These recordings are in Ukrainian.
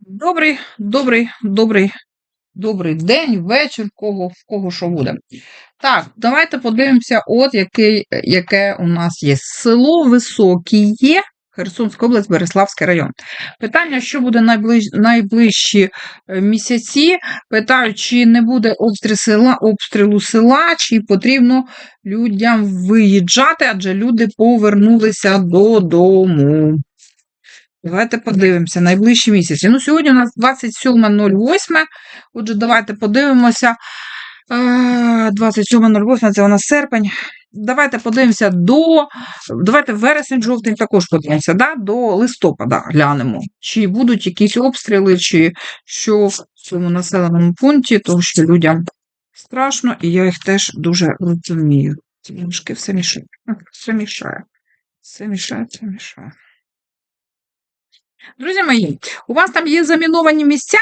Добрий, добрий, добрий, добрий день, вечір, кого, в кого що буде. Так, давайте подивимося, от який, яке у нас є. Село Високіє, Херсонська область, Береславський район. Питання, що буде найближ, найближчі е, місяці. Питають, чи не буде обстріл села, обстрілу села, чи потрібно людям виїжджати, адже люди повернулися додому. Давайте подивимося найближчі місяці. Ну, сьогодні у нас 27.08. Отже, давайте подивимося. Е, 27.08 це у нас серпень. Давайте подивимося до. Давайте вересень, жовтень також подивимося, да? до листопада глянемо. Чи будуть якісь обстріли, чи що в цьому населеному пункті, тому що людям страшно, і я їх теж дуже розумію. Мішки все мішає. Все мішає. Все мішає, все мішає. Друзі мої, у вас там є заміновані місця,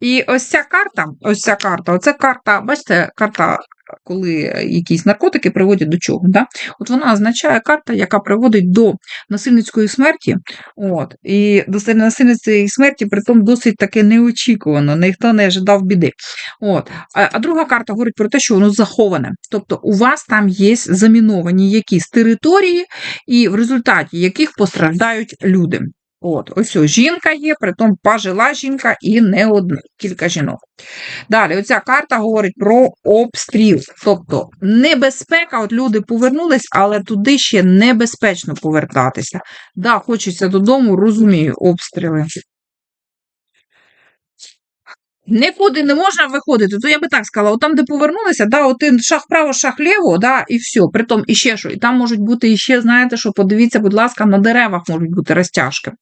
і ось ця карта, ось ця карта, оце карта, бачите, карта, коли якісь наркотики приводять до чого. Да? От вона означає карта, яка приводить до насильницької смерті. От, І до насильницької смерті, притом досить таки неочікувано, ніхто не ожидав біди. От. А, а друга карта говорить про те, що воно заховане. Тобто у вас там є заміновані якісь території, і в результаті яких постраждають люди. От, ось жінка є, притом пожила жінка і не одна, кілька жінок. Далі, оця карта говорить про обстріл. Тобто небезпека, от люди повернулись, але туди ще небезпечно повертатися. Да, хочеться додому, розумію, обстріли. Нікуди не можна виходити, то я би так сказала, от там, де повернулися, да, один шах право, шах ліво, да, і все. Притом іще що. І там можуть бути іще, знаєте, що подивіться, будь ласка, на деревах можуть бути розтяжки.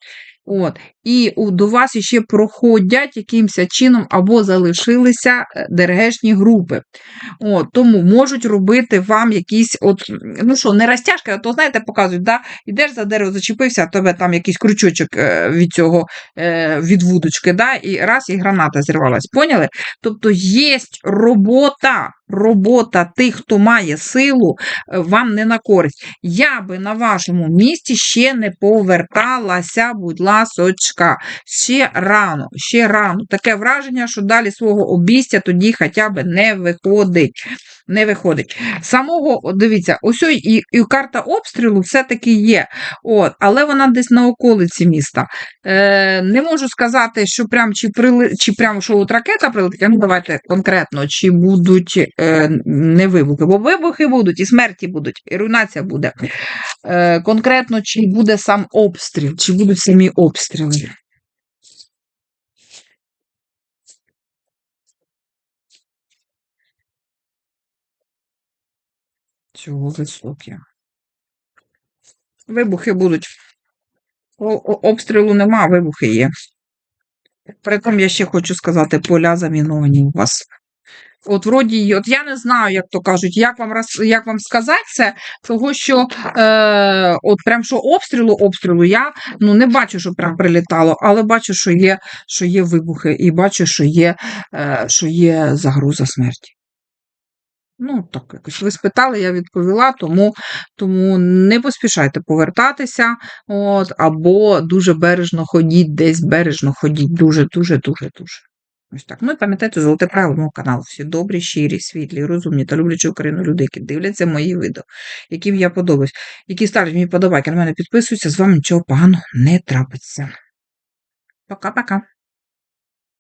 От. І до вас ще проходять якимось чином або залишилися е, ДРГшні групи. От, Тому можуть робити вам якісь, от, ну що, не розтяжки, а то, знаєте, показують, да? ідеш за дерево, зачепився, а тебе там якийсь крючочок е, від цього е, від вудочки, да? і раз, і граната зірвалась. Поняли? Тобто є робота. Робота тих, хто має силу, вам не на користь. Я би на вашому місці ще не поверталася, будь ласочка, ще рано, ще рано. Таке враження, що далі свого обістя тоді хоча б не виходить. Не виходить. Самого, дивіться, ось і, і карта обстрілу все-таки є, От, але вона десь на околиці міста. Е, Не можу сказати, що прям чи прили, чи прям що от ракета прилетить, ну давайте конкретно, чи будуть е, не вибухи, бо вибухи будуть, і смерті будуть, і руйнація буде. Е, Конкретно, чи буде сам обстріл, чи будуть самі обстріли. Цього високі. Вибухи будуть. О, обстрілу нема, вибухи є. Притом я ще хочу сказати, поля заміновані у вас. От, вроді, от я не знаю, як то кажуть, як вам роз, як вам сказати це, того що е, от прям що обстрілу, обстрілу, я ну, не бачу, що прям прилітало, але бачу, що є що є вибухи, і бачу, що є, е, що є загроза смерті. Ну, так, якось ви спитали, я відповіла, тому тому не поспішайте повертатися, от, або дуже бережно ходіть, десь бережно ходіть, дуже-дуже-дуже-дуже. Ось так. Ну і пам'ятайте, золоте правило мого каналу. Всі добрі, щирі, світлі, розумні та люблячі Україну люди, які дивляться мої відео, яким я подобаюсь, які ставлять мені подобайки, на мене підписуються, з вами нічого поганого не трапиться. Пока-пока.